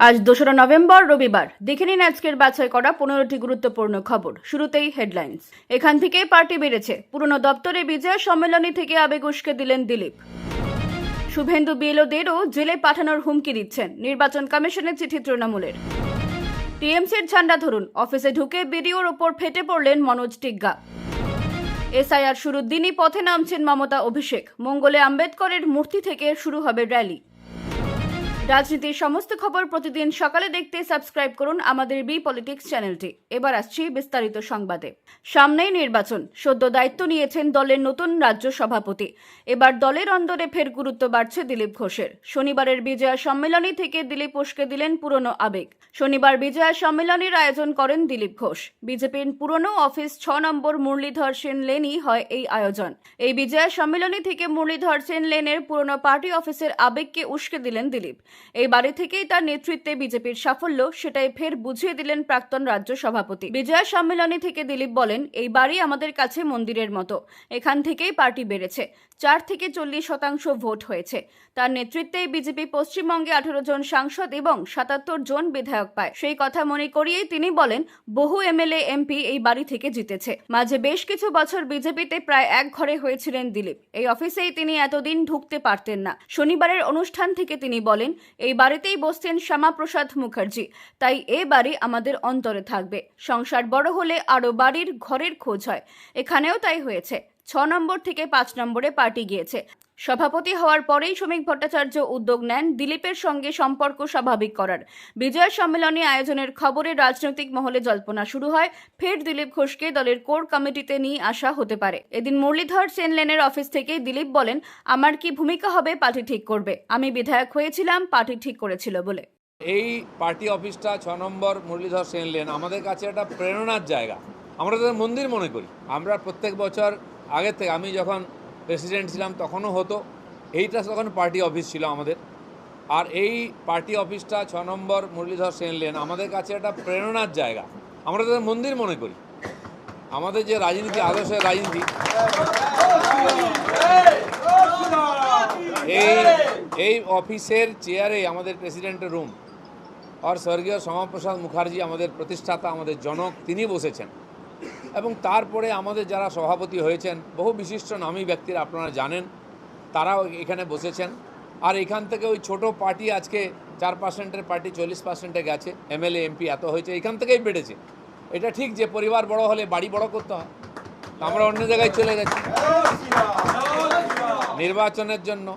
আজ দোসরা নভেম্বর, রবিবার। দেখে নিন আজকের বাছাই করা পনেরোটি গুরুত্বপূর্ণ খবর। শুরুতেই হেডলাইন্স এখান থেকে পার্টি বেড়েছে। পুরনো দপ্তরে বিজয় সম্মেলনী থেকে আবেগ উস্কে দিলেন দিলীপ। শুভেন্দু বিএলওদেরও জেলে পাঠানোর হুমকি দিচ্ছেন নির্বাচন কমিশনের চিঠি তৃণমূলের। টিএমসির ঝান্ডা ধরুন, অফিসে ঢুকে বিডিওর ওপর ফেটে পড়লেন মনোজ টিগ্গা। এসআইআর শুরুর দিনই পথে নামছেন মমতা অভিষেক। মঙ্গলে আম্বেদকরের মূর্তি থেকে শুরু হবে র্যালি। রাজনীতির সমস্ত খবর প্রতিদিন সকালে দেখতে সাবস্ক্রাইব করুন আমাদের বি পলিটিক্স চ্যানেলটি। এবার আসছি বিস্তারিত সংবাদে। সামনেই নির্বাচন। সদ্য দায়িত্ব নিয়েছেন দলের নতুন রাজ্য সভাপতি। এবার দলের অন্দরে ফের গুরুত্ব বাড়ছে দিলীপ ঘোষের। শনিবারের বিজয়া সম্মেলনী থেকে দিলীপ উস্কে দিলেন পুরনো আবেগ। শনিবার বিজয়া সম্মেলনীর আয়োজন করেন দিলীপ ঘোষ। বিজেপির পুরনো অফিস ছ নম্বর মুরলীধর সেন লেনই হয় এই আয়োজন। এই বিজয়া সম্মেলনী থেকে মুরলীধর সেন লেনের পুরনো পার্টি অফিসের আবেগকে উস্কে দিলেন দিলীপ। এই বাড়ি থেকেই তার নেতৃত্বে বিজেপির সাফল্য, সেটাই ফের বুঝিয়ে দিলেন প্রাক্তন রাজ্য সভাপতি। বিজয়া সম্মেলনী থেকে দিলীপ বলেন, এই বাড়ি আমাদের কাছে মন্দিরের মতো। এখান থেকেই পার্টি বেড়েছে। চার থেকে চল্লিশ শতাংশ ভোট হয়েছে। তার নেতৃত্বে বিজেপি পশ্চিমবঙ্গে আঠারো জন সাংসদ এবং সাতাত্তর জন বিধায়ক পায়। সেই কথা মনে করিয়েই তিনি বলেন, বহু এমএলএ, এমপি এই বাড়ি থেকে জিতেছে। মাঝে বেশ কিছু বছর বিজেপিতে প্রায় এক ঘরে হয়েছিলেন দিলীপ। এই অফিসেই তিনি এতদিন ঢুকতে পারতেন না। শনিবারের অনুষ্ঠান থেকে তিনি বলেন, এই বাড়িতেই বসতেন শ্যামাপ্রসাদ মুখার্জি। তাই এ বাড়ি আমাদের অন্তরে থাকবে। সংসার বড় হলে আরও বাড়ির ঘরের খোঁজ হয়। এখানেও তাই হয়েছে। ছ নম্বর থেকে পাঁচ নম্বরে পার্টি গিয়েছে। সভাপতি হওয়ার পরেই শ্রমিক ভট্টাচার্য উদ্যোগ নেন দিলীপের সঙ্গে সম্পর্ক স্বাভাবিক করার। বিজয় সম্মেলনী আয়োজনের খবরে রাজনৈতিক মহলে জল্পনা শুরু হয়, ফের দিলীপ ঘোষকে দলের কোর কমিটিতে নিয়ে আসা হতে পারে। এদিন মুরলীধর সেন লেনের অফিস থেকে দিলীপ বলেন, আমার কি ভূমিকা হবে পার্টি ঠিক করবে? আমি বিধায়ক হয়েছিলাম, পার্টি ঠিক করেছিল বলে। এই পার্টি অফিসটা ছ নম্বর মুরলীধর সেন লেন, আমাদের কাছে একটা প্রেরণার জায়গা। আমরা তাদের মন্দির মনে করি। আমরা প্রত্যেক বছর আগের থেকে আমি যখন প্রেসিডেন্ট ছিলাম তখনও হতো। এইটা তখন পার্টি অফিস ছিল আমাদের। আর এই পার্টি অফিসটা ছ নম্বর মুরলীধর সেন লেন, আমাদের কাছে একটা প্রেরণার জায়গা। আমরা তাদের মন্দির মনে করি। আমাদের যে রাজনীতি, আদর্শের রাজনীতি, এই এই অফিসের চেয়ারে আমাদের প্রেসিডেন্টের রুম আর স্বর্গীয় শ্যামাপ্রসাদ মুখার্জি, আমাদের প্রতিষ্ঠাতা, আমাদের জনক, তিনি বসেছেন। এবং তারপরে আমাদের যারা সভাপতি হয়েছেন, বহু বিশিষ্ট নামী ব্যক্তিরা আপনারা জানেন, তারাও এখানে বসেছেন। আর এখান থেকে ওই ছোট পার্টি আজকে চার পার্সেন্টের পার্টি, চল্লিশ পার্সেন্টে গেছে, এমএলএ, এমপি এত হয়েছে, এখান থেকেই বেড়েছে। এটা ঠিক যে পরিবার বড় হলে বাড়ি বড় করতে হয়, আমরা অন্য জায়গায় চলে গেছি নির্বাচনের জন্য,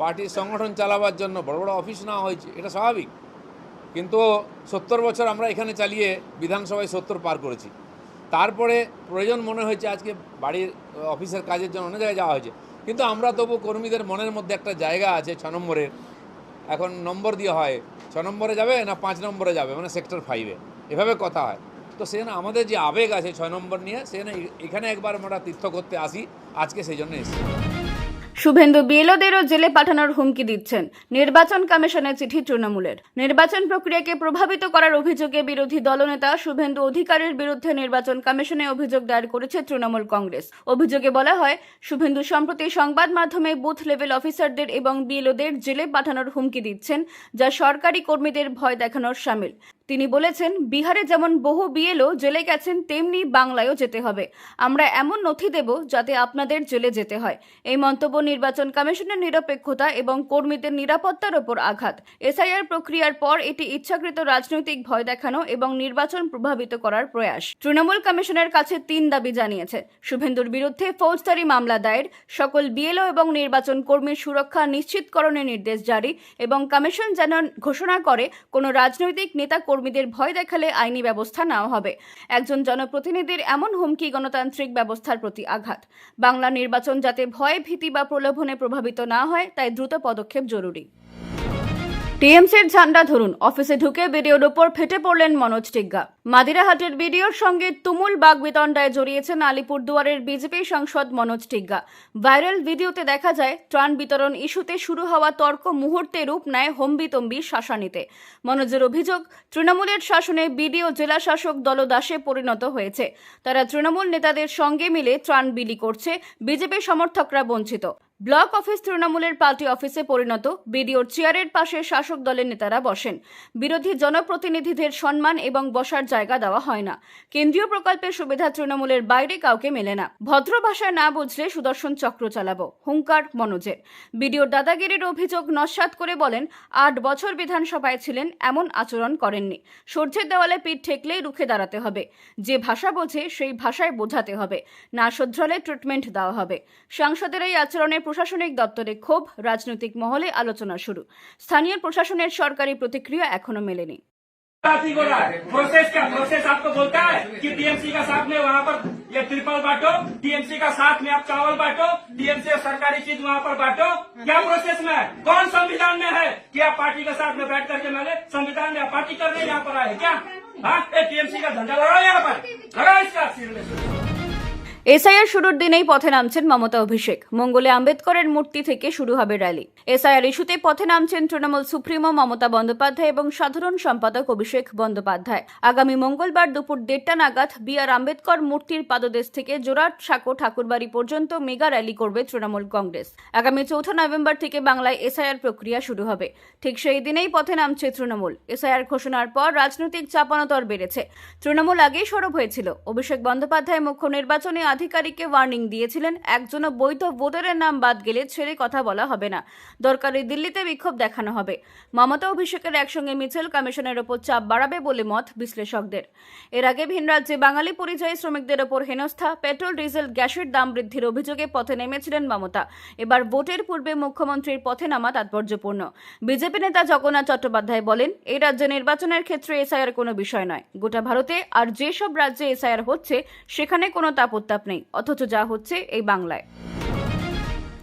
পার্টির সংগঠন চালাবার জন্য বড় বড় অফিস নেওয়া হয়েছে, এটা স্বাভাবিক। কিন্তু সত্তর বছর আমরা এখানে চালিয়ে বিধানসভায় সত্তর পার করেছি। তারপরে প্রয়োজন মনে হয়েছে আজকে বাড়ির অফিসের কাজের জন্য অন্য জায়গায় যাওয়া হয়েছে। কিন্তু আমরা তবু কর্মীদের মনের মধ্যে একটা জায়গা আছে ছ নম্বরের। এখন নম্বর দিয়ে হয়, ছ নম্বরে যাবে না পাঁচ নম্বরে যাবে মানে সেক্টর ফাইভে এভাবে কথা হয়। তো সেখানে আমাদের যে আবেগ আছে ছয় নম্বর নিয়ে সেখানে এখানে একবার আমরা তীর্থ করতে আসি, আজকে সেই জন্য এসেছি। শুভেন্দু বিএলওদেরও জেলে পাঠানোর হুমকি দিচ্ছেন। নির্বাচন কমিশনের চিঠি তৃণমূলের। নির্বাচন প্রক্রিয়াকে প্রভাবিত করার অভিযোগে বিরোধী দলনেতা শুভেন্দু অধিকারীর বিরুদ্ধে নির্বাচন কমিশনে অভিযোগ দায়ের করেছে তৃণমূল কংগ্রেস। অভিযোগে বলা হয়, শুভেন্দু সম্প্রতি সংবাদ মাধ্যমে বুথ লেভেল অফিসারদের এবং বিএলওদের জেলে পাঠানোর হুমকি দিচ্ছেন, যা সরকারি কর্মীদের ভয় দেখানোর সামিল। তিনি বলেছেন, বিহারে যেমন বহু বিএলও জেলে গেছেন, তেমনি বাংলায়ও যেতে হবে। আমরা এমন নথি দেব যাতে আপনাদের জেলে যেতে হয়। এই মন্তব্য নির্বাচন কমিশনের নিরপেক্ষতা এবং কর্মীদের নিরাপত্তার ওপর আঘাত। এসআইআর প্রক্রিয়ার পর এটি ইচ্ছাকৃত রাজনৈতিক ভয় দেখানো এবং নির্বাচন প্রভাবিত করার প্রয়াস। তৃণমূল কমিশনের কাছে তিন দাবি জানিয়েছে। শুভেন্দুর বিরুদ্ধে ফৌজদারি মামলা দায়ের, সকল বিএলও এবং নির্বাচন কর্মীর সুরক্ষা নিশ্চিতকরণের নির্দেশ জারি এবং কমিশন যেন ঘোষণা করে, কোনো রাজনৈতিক নেতা কর্মীদের ভয় দেখালে আইনি ব্যবস্থা নেওয়া হবে। একজন জনপ্রতিনিধির এমন হুমকি গণতান্ত্রিক ব্যবস্থার প্রতি আঘাত। বাংলা নির্বাচন যাতে ভয়, ভীতি বা প্রলোভনে প্রভাবিত না হয়, তাই দ্রুত পদক্ষেপ জরুরি। টিএমসির ঝান্ডা ধরুন। অফিসে ঢুকে বিডিওর উপর ফেটে পড়লেন মনোজ টিগ্গা। মাদিরাহাটের বিডিওর সঙ্গে তুমুল বাগবিতণ্ডায় জড়িয়েছেন আলিপুরদুয়ারের বিজেপি সাংসদ মনোজ টিগ্গা। ভাইরাল ভিডিওতে দেখা যায়, ত্রাণ বিতরণ ইস্যুতে শুরু হওয়া তর্ক মুহূর্তে রূপ নেয় হম্বিতম্বি শাসানিতে। মনোজের অভিযোগ, তৃণমূলের শাসনে বিডিও জেলা শাসক দলদাসে পরিণত হয়েছে। তারা তৃণমূল নেতাদের সঙ্গে মিলে ত্রাণ বিলি করছে, বিজেপি সমর্থকরা বঞ্চিত। ব্লক অফিস তৃণমূলের পার্টি অফিসে পরিণত বিডিওর চেয়ারের পাশে শাসক দলের নেতারা বসেন। বিরোধী জনপ্রতিনিধিদের সম্মান এবং বসার জায়গা দেওয়া হয় না। কেন্দ্রীয় প্রকল্পের সুবিধা তৃণমূলের বাইরে কাউকে মেলে না। ভদ্র ভাষায় না বুঝলে সুদর্শন চক্র চালাবো, হুঙ্কার মনোজের। বিডিওর দাদাগিরির অভিযোগ নস্বাত করে বলেন, আট বছর বিধানসভায় ছিলেন, এমন আচরণ করেননি। সূর্যের দেওয়ালে পিঠ ঠেকলেই রুখে দাঁড়াতে হবে। যে ভাষা বোঝে, সেই ভাষায় বোঝাতে হবে। না শুধরালে ট্রিটমেন্ট দেওয়া হবে। সাংসদের এই আচরণে প্রশাসনিক দপ্তরে ক্ষোভ রাজনৈতিক মহলে আলোচনা শুরু স্থানীয় প্রশাসনের সরকারি প্রতিক্রিয়া এখনো মেলেনি बात ही बोल रहा है प्रोसेस क्या प्रोसेस आपको बोलता है कि टीएमसी का साथ में वहाँ पर ये त्रिपल बांटो टीएमसी का साथ में आप चावल बांटो टीएमसी सरकारी चीज वहाँ पर बांटो क्या प्रोसेस में है कौन संविधान में है कि आप पार्टी के साथ में बैठ करके मैंने संविधान में आप पार्टी करने यहाँ पर आए क्या हाँ टीएमसी का झंडा लगाओ यहाँ पर लगाओ इसका सिर में এসআইআর শুরুর দিনেই পথে নামছেন মমতা অভিষেক। মঙ্গলে আম্বেদকরের মূর্তি থেকে শুরু হবে র্যালি। এসআইআর ইস্যুতে পথে নামছেন তৃণমূল সুপ্রিমো মমতা বন্দ্যোপাধ্যায় এবং সাধারণ সম্পাদক অভিষেক বন্দ্যোপাধ্যায়। আগামী মঙ্গলবার দুপুর দেড়টা নাগাদ বি আর আম্বেদকর মূর্তির পাদদেশ থেকে জোরাট সাঁকো ঠাকুরবাড়ি পর্যন্ত মেগা র্যালি করবে তৃণমূল কংগ্রেস। আগামী চৌঠা নভেম্বর থেকে বাংলায় এসআইআর প্রক্রিয়া শুরু হবে। ঠিক সেই দিনেই পথে নামছে তৃণমূল। এসআইআর ঘোষণার পর রাজনৈতিক চাপানোতর বেড়েছে। তৃণমূল আগেই সরব হয়েছিল। অভিষেক বন্দ্যোপাধ্যায় মুখ্য নির্বাচনী আধিকারিককে ওয়ার্নিং দিয়েছিলেন। একজনও বৈধ ভোটারের নাম বাদ গেলে ছেড়ে কথা বলা হবে না। দরকারি দিল্লিতে বিক্ষোভ দেখানো হবে। মমতা অভিষেকের একসঙ্গে মিছিল কমিশনের ওপর চাপ বাড়াবে বলে মত বিশ্লেষকদের। এর আগে ভিন রাজ্যে বাঙালি পরিযায়ী শ্রমিকদের ওপর হেনস্থা, পেট্রোল, ডিজেল, গ্যাসের দাম বৃদ্ধির অভিযোগে পথে নেমেছিলেন মমতা। এবার ভোটের পূর্বে মুখ্যমন্ত্রীর পথে নামা তাৎপর্যপূর্ণ। বিজেপি নেতা জগন্নাথ চট্টোপাধ্যায় বলেন এই রাজ্যে নির্বাচনের ক্ষেত্রে এসআইআর কোনো বিষয় নয়। গোটা ভারতে আর যেসব রাজ্যে এসআইআর হচ্ছে, সেখানে কোনো তাপ উত্তাপ নেই, অথচ যা হচ্ছে এই বাংলায়।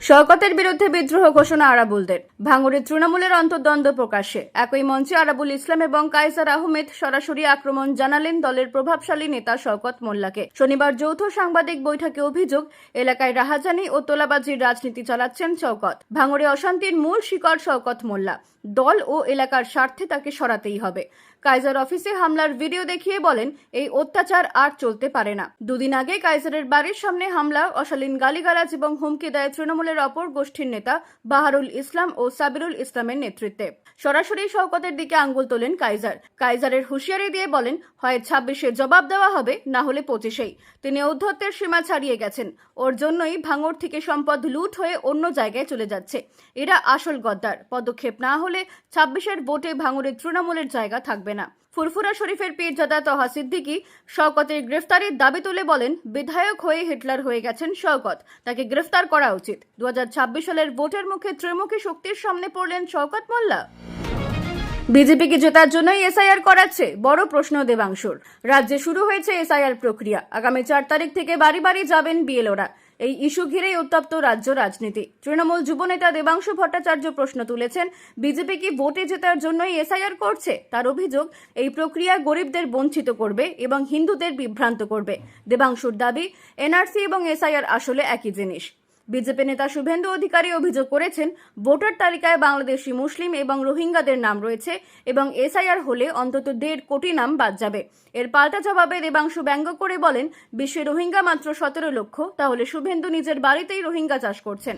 শওকতের বিরুদ্ধে বিদ্রোহ ঘোষণা আরাবুলদের। ভাঙড়ে তৃণমূলের অন্তর্দ্বন্দ্ব প্রকাশ্যে। একই মঞ্চে আরাবুল ইসলাম এবং কাইসার আহমেদ সরাসরি আক্রমণ জানালেন দলের প্রভাবশালী নেতা শওকত মোল্লাকে। শনিবার যৌথ সাংবাদিক বৈঠকে অভিযোগ, এলাকায় রাহাজানি ও তোলাবাজির রাজনীতি চালাচ্ছেন শওকত। ভাঙড়ে অশান্তির মূল শিকড় শওকত মোল্লা। দল ও এলাকার স্বার্থে তাকে সরাতেই হবে। কাইজার অফিসে হামলার ভিডিও দেখিয়ে বলেন, এই অত্যাচার আর চলতে পারে না। দুদিন আগে কাইজারের বাড়ির সামনে হামলা, অশালীন গালিগালাজ এবং হুমকি দেয় তৃণমূলের অপর গোষ্ঠীর নেতা বাহারুল ইসলাম ও সাবিরুল ইসলামের নেতৃত্বে। সরাসরি শওকতের দিকে আঙ্গুল তোলেন কাইজার কাইজারের হুঁশিয়ারি দিয়ে বলেন, হয় ছাব্বিশে জবাব দেওয়া হবে, না হলে পঁচিশেই। তিনি ঔদ্ধত্যের সীমা ছাড়িয়ে গেছেন। ওর জন্যই ভাঙড় থেকে সম্পদ লুট হয়ে অন্য জায়গায় চলে যাচ্ছে। এরা আসল গদ্দার। পদক্ষেপ না হলে ছাব্বিশের ভোটে ভাঙড়ের তৃণমূলের জায়গা থাকবে না। ফুরফুরা শরীফের পীরজাদা তহা সিদ্দিকি শওকতের গ্রেফতারের দাবি তুলে বলেন, বিধায়ক হয়ে হিটলার হয়ে গেছেন শওকত, তাকে গ্রেফতার করা উচিত। দুহাজার ছাব্বিশ সালের ভোটের মুখে ত্রিমুখী শক্তির সামনে পড়লেন শওকত মোল্লা। বিজেপিকে জেতার জন্যই এসআইআর করাচ্ছে, বড় প্রশ্ন দেবাংশুর। রাজ্যে শুরু হয়েছে এসআইআর প্রক্রিয়া। আগামী চার তারিখ থেকে বাড়ি বাড়ি যাবেন বিএলওরা। এই ইস্যু ঘিরেই উত্তপ্ত রাজ্য রাজনীতি। তৃণমূল যুবনেতা দেবাংশু ভট্টাচার্য প্রশ্ন তুলেছেন, বিজেপি কি ভোটে জেতার জন্যই এসআইআর করছে? তার অভিযোগ, এই প্রক্রিয়া গরিবদের বঞ্চিত করবে এবং হিন্দুদের বিভ্রান্ত করবে। দেবাংশুর দাবি, এনআরসি এবং এসআইআর আসলে একই জিনিস। বিজেপি নেতা শুভেন্দু অধিকারী অভিযোগ করেছেন, ভোটার তালিকায় বাংলাদেশি মুসলিম এবং রোহিঙ্গাদের নাম রয়েছে এবং এসআইআর হলে অন্তত দেড় কোটি নাম বাদ যাবে। এর পাল্টা জবাবে দেবাংশু ব্যঙ্গ করে বলেন, বিশ্বে রোহিঙ্গা মাত্র সতেরো লক্ষ, তাহলে শুভেন্দু নিজের বাড়িতেই রোহিঙ্গা চাষ করছেন।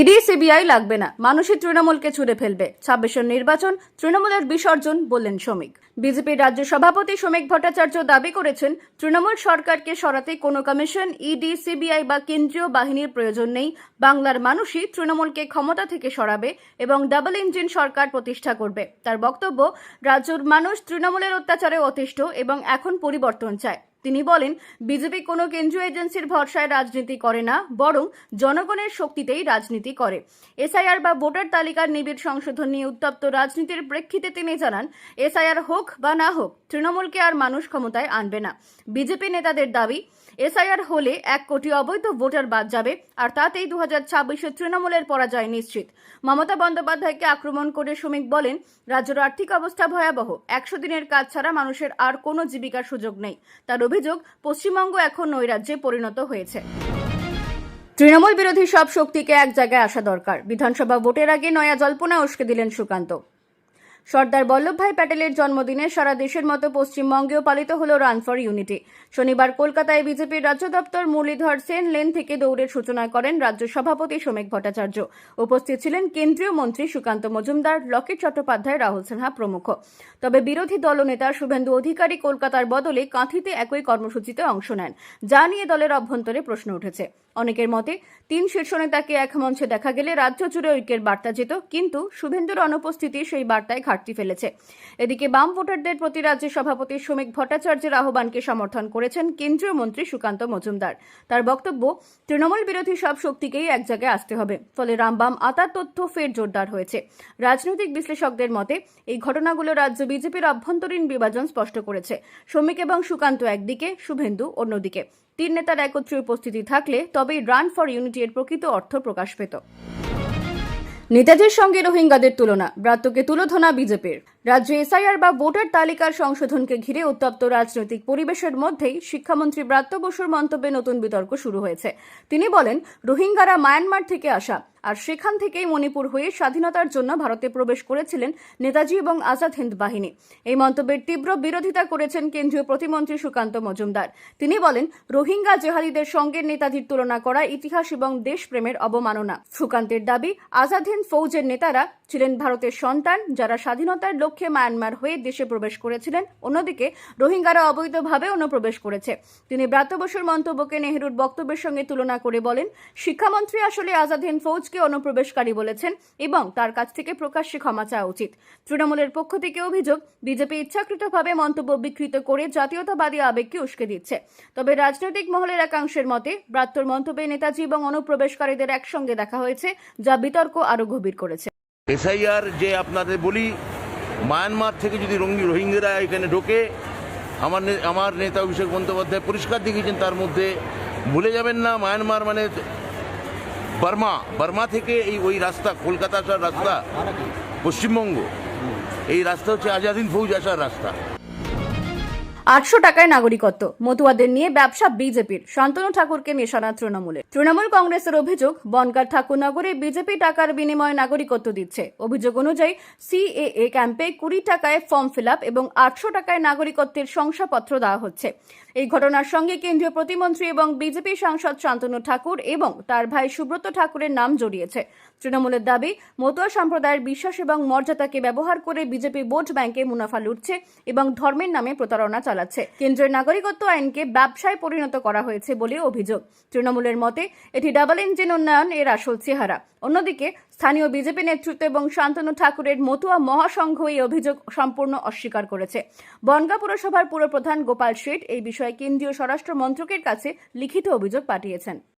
ইডি, সিবিআই লাগবে না। মানুষই তৃণমূলকে ছুড়ে ফেলবে। ছাব্বিশের নির্বাচন তৃণমূলের বিসর্জন বললেন শ্রমিক। বিজেপির রাজ্য সভাপতি শ্রমিক ভট্টাচার্য দাবি করেছেন, তৃণমূল সরকারকে সরাতে কোনো কমিশন, ইডি, সিবিআই বা কেন্দ্রীয় বাহিনীর প্রয়োজন নেই। বাংলার মানুষই তৃণমূলকে ক্ষমতা থেকে সরাবে এবং ডাবল ইঞ্জিন সরকার প্রতিষ্ঠা করবে। তার বক্তব্য, রাজ্যের মানুষ তৃণমূলের অত্যাচারে অতিষ্ঠ এবং এখন পরিবর্তন চায়। তিনি বলেন, বিজেপি কোনো কেন্দ্রীয় এজেন্সির ভরসায় রাজনীতি করে না, বরং জনগণের শক্তিতেই রাজনীতি করে। এসআইআর বা ভোটার তালিকার নিবিড় সংশোধন নিয়ে উত্তপ্ত রাজনীতির প্রেক্ষিতে তিনি জানান, এসআইআর হোক বা না হোক, তৃণমূলকে আর মানুষ ক্ষমতায় আনবে না। বিজেপি নেতাদের দাবি, এসআইআর হলে এক কোটি অবৈধ ভোটার বাদ যাবে, আর তাতেই দু হাজার ছাব্বিশে তৃণমূলের পরাজয় নিশ্চিত। মমতা বন্দ্যোপাধ্যায়কে আক্রমণ করে শ্রমিক বলেন, রাজ্যের আর্থিক অবস্থা ভয়াবহ, একশো দিনের কাজ ছাড়া মানুষের আর কোনো জীবিকার সুযোগ নেই। তার অভিযোগ পশ্চিমবঙ্গ এখন নৈরাজ্যে পরিণত হয়েছে। তৃণমূল বিরোধী সব শক্তিকে এক জায়গায় আসা দরকার। বিধানসভা ভোটের আগে নয়া জল্পনা উস্কে দিলেন সুকান্ত। সর্দার বল্লভভাই প্যাটেলের জন্মদিনে সারা দেশের মতো পশ্চিমবঙ্গেও পালিত হলো রান ফর ইউনিটি শনিবার কলকাতায় বিজেপির রাজ্য দপ্তর মুরলীধর সেন লেন থেকে দৌড়ের সূচনা করেন রাজ্য সভাপতি সোমেক ভট্টাচার্য। উপস্থিত ছিলেন কেন্দ্রীয় মন্ত্রী সুকান্ত মজুমদার, লকেট চট্টোপাধ্যায়, রাহুল সিনহা প্রমুখ। তবে বিরোধী দলনেতা শুভেন্দু অধিকারী কলকাতার বদলে কাঁথিতে একই কর্মসূচিতে অংশ নেন, যা নিয়ে দলের অভ্যন্তরে প্রশ্ন উঠেছে। অনেকের মতে, তিন শীর্ষ নেতাকে এক মঞ্চে দেখা গেলে রাজ্য জুড়ে ঐক্যের বার্তা যেত, কিন্তু শুভেন্দুর অনুপস্থিতি সেই বার্তায় ঘাটতি ফেলেছে। এদিকে বাম ভোটারদের প্রতি রাজ্যের সভাপতি শ্রমিক ভট্টাচার্যের আহ্বানকে সমর্থন করেছেন কেন্দ্রীয় মন্ত্রী সুকান্ত মজুমদার। তার বক্তব্য, তৃণমূল বিরোধী সব শক্তিকেই এক জায়গায় আসতে হবে। ফলে রামবাম আতার তথ্য ফের জোরদার হয়েছে। রাজনৈতিক বিশ্লেষকদের মতে, এই ঘটনাগুলো রাজ্য বিজেপির অভ্যন্তরীণ বিভাজন স্পষ্ট করেছে। শ্রমিক এবং সুকান্ত একদিকে, শুভেন্দু অন্যদিকে। তিন নেতার একত্রে উপস্থিতি থাকলে তবেই রান ফর ইউনিটি এর প্রকৃত অর্থ প্রকাশ পেত। নেতাজির সঙ্গে রোহিঙ্গাদের তুলনা ব্রাত্যকে তুলোধনা বিজেপির। রাজ্যে এসআইআর বা ভোটার তালিকার সংশোধনকে ঘিরে উত্তপ্ত রাজনৈতিক পরিবেশের মধ্যেই শিক্ষামন্ত্রী ব্রাত্য বসুর মন্তব্যে নতুন বিতর্ক শুরু হয়েছে। তিনি বলেন, রোহিঙ্গারা মায়ানমার থেকে আসা, আর সেখান থেকেই মণিপুর হয়ে স্বাধীনতার জন্য ভারতে প্রবেশ করেছিলেন নেতাজি এবং আজাদ হিন্দ বাহিনী। এই মন্তব্যের তীব্র বিরোধিতা করেছেন কেন্দ্রীয় প্রতিমন্ত্রী সুকান্ত মজুমদার। তিনি বলেন, রোহিঙ্গা জেহাদিদের সঙ্গে নেতাজির তুলনা করা ইতিহাস এবং দেশপ্রেমের অবমাননা। সুকান্তের দাবি, আজাদ হিন্দ ফৌজের নেতারা ছিলেন ভারতের সন্তান যারা স্বাধীনতার লক্ষ্যে মায়ানমার হয়ে দেশে প্রবেশ করেছিলেন। অন্যদিকে রোহিঙ্গারা অবৈধভাবে অনুপ্রবেশ করেছে। তিনি ব্রাত্য বসুর মন্তব্যকে নেহরুর বক্তব্যের সঙ্গে তুলনা করে বলেন, শিক্ষামন্ত্রী আসলে আজাদ হিন্দ ফৌজকে অনুপ্রবেশকারী বলেছেন এবং তার কাছ থেকে প্রকাশ্যে ক্ষমা চাওয়া উচিত। তৃণমূলের পক্ষ থেকে অভিযোগ, বিজেপি ইচ্ছাকৃতভাবে মন্তব্য বিকৃত করে জাতীয়তাবাদী আবেগকে উস্কে দিচ্ছে। তবে রাজনৈতিক মহলের একাংশের মতে, ব্রাত্যর মন্তব্যে নেতাজি এবং অনুপ্রবেশকারীদের একসঙ্গে দেখা হয়েছে, যা বিতর্ক আরও গভীর করেছে। এসআইআর যে আপনাদের বলি মায়ানমার থেকে যদি রঙ্গি রোহিঙ্গারা এখানে ঢোকে, আমার আমার নেতা অভিষেক বন্দ্যোপাধ্যায় পরিষ্কার দেখিয়েছেন তার মধ্যে ভুলে যাবেন না, মায়ানমার মানে বার্মা। বার্মা থেকে এই ওই রাস্তা কলকাতা আসার রাস্তা, পশ্চিমবঙ্গ। এই রাস্তা হচ্ছে আজাদিন ফৌজ আসার রাস্তা। আটশো টাকায় নাগরিকত্ব। মতুয়াদের নিয়ে ব্যবসা বিজেপির। শান্তনু ঠাকুরকে নিশানা তৃণমূলের তৃণমূল। কংগ্রেসের অভিযোগ, বনগাঁ ঠাকুরনগরে বিজেপি টাকার বিনিময়ে নাগরিকত্ব দিচ্ছে। অভিযোগ অনুযায়ী, সিএএ ক্যাম্পে কুড়ি টাকায় ফর্ম ফিল এবং আটশো টাকায় নাগরিকত্বের শংসাপত্র দেওয়া হচ্ছে। এই ঘটনার সঙ্গে কেন্দ্রীয় প্রতিমন্ত্রী এবং বিজেপি সাংসদ শান্তনু ঠাকুর এবং তার ভাই সুব্রত ঠাকুরের নাম জড়িয়েছে। তৃণমূলের দাবি, মতুয়া সম্প্রদায়ের বিশ্বাস এবং মর্যাদাকে ব্যবহার করে বিজেপি ভোট ব্যাংকে মুনাফা লুটছে এবং ধর্মের নামে প্রতারণা চালাচ্ছে। কেন্দ্রের নাগরিকত্ব আইনকে ব্যবসায় পরিণত করা হয়েছে বলে অভিযোগ। তৃণমূলের মতে, এটি ডাবল ইঞ্জিন উন্নয়ন এর আসল চেহারা। অন্যদিকে, স্থানীয় বিজেপি নেতৃত্ব এবং শান্তনু ঠাকুরের মতুয়া মহাসংঘ এই অভিযোগ সম্পূর্ণ অস্বীকার করেছে। বনগা পুরসভার পুরপ্রধান গোপাল শেঠ এই বিষয়ে কেন্দ্রীয় স্বরাষ্ট্র মন্ত্রকের কাছে লিখিত অভিযোগ পাঠিয়েছেন।